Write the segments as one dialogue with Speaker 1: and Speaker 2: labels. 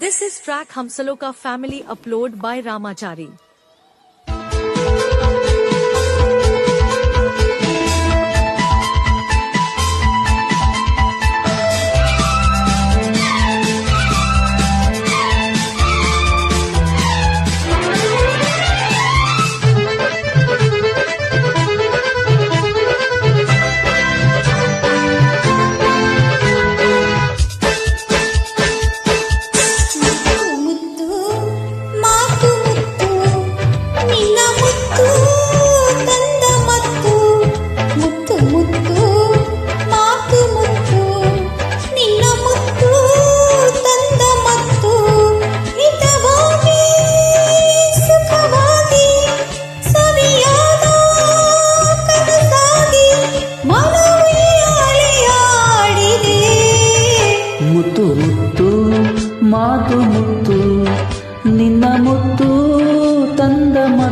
Speaker 1: This is track Hamsaloka family upload by Ramachari.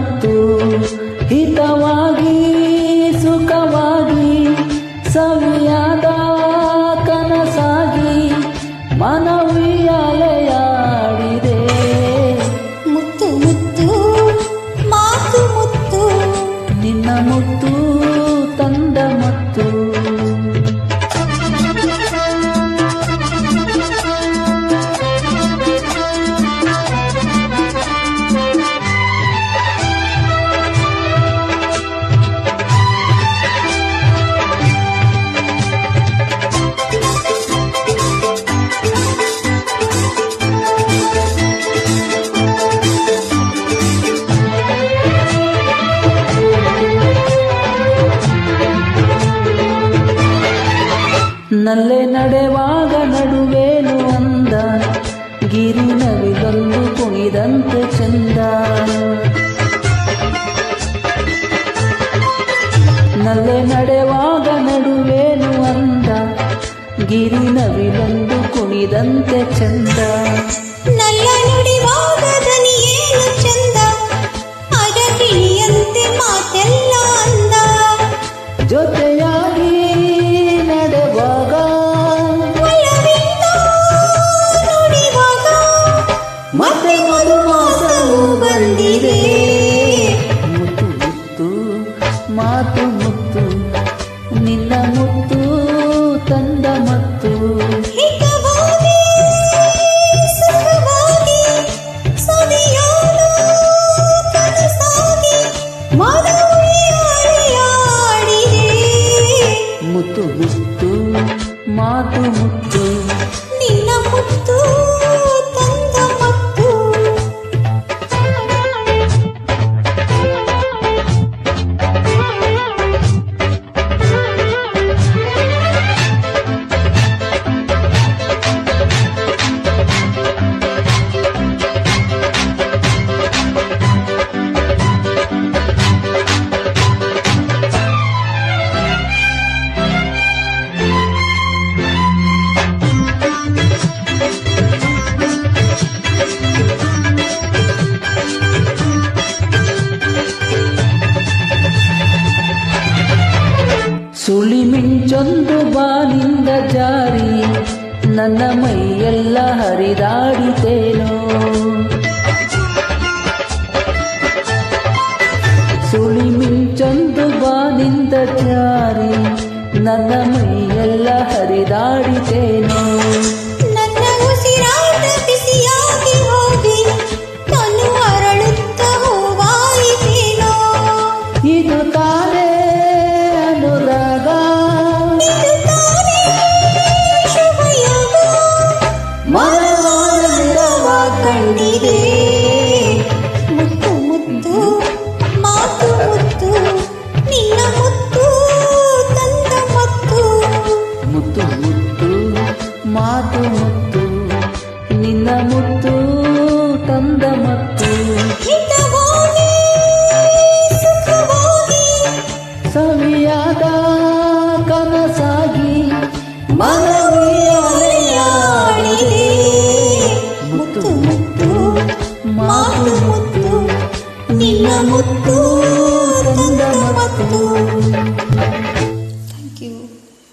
Speaker 2: ಮತ್ತು ಹಿತವಾಗಿ ಸುಖವಾಗಿ ಸವಿಯಾದ ಕನಸಾಗಿ
Speaker 3: ಮನವಿಯಾಲೆಯಾಡಿದೆ ನಲ್ಲೆ ನಡೆವಾಗ ನಡುವೇನು ಅಂದ? ಗಿರಿ ನವಿಲೊಂದು ಕುಣಿದಂತೆ ಚಂದ. ನಲ್ಲೆ ನಡೆವಾಗ ನಡುವೇನು ಅಂದ? ಗಿರಿ ನವಿಲೊಂದು ಕುಣಿದಂತೆ ಚಂದ. ಮಾತು ಮುತ್ತು ನಿನ್ನ ಮುತ್ತು ತಂದ ಮತ್ತು. ಮುತ್ತು ಮುತ್ತು ಮಾತು ಮುತ್ತು. ಸುಳಿ ಮಿಂಚೊಂದು ಬಾನಿಂದ ಜಾರಿ ನನ್ನ ಮೈಯೆಲ್ಲ ಹರಿದಾಡಿತೇನೋ ಸುಳಿ ಮಿಂಚೊಂದು ಬಾನಿಂದ ಜಾರಿ ನನ್ನ
Speaker 2: ಮುತ್ತು ಮಾತು ಮುತ್ತು ನಿನ್ನ ಮುತ್ತು ತಂದ ಮತ್ತು.
Speaker 3: ಮುತ್ತು ಮುತ್ತು ಮಾತು ಮುತ್ತು ನಿನ್ನ ಮುತ್ತು ತಂದ ಮತ್ತು. ಸವಿಯಾದ ಕನಸಾಗಿ ಮನ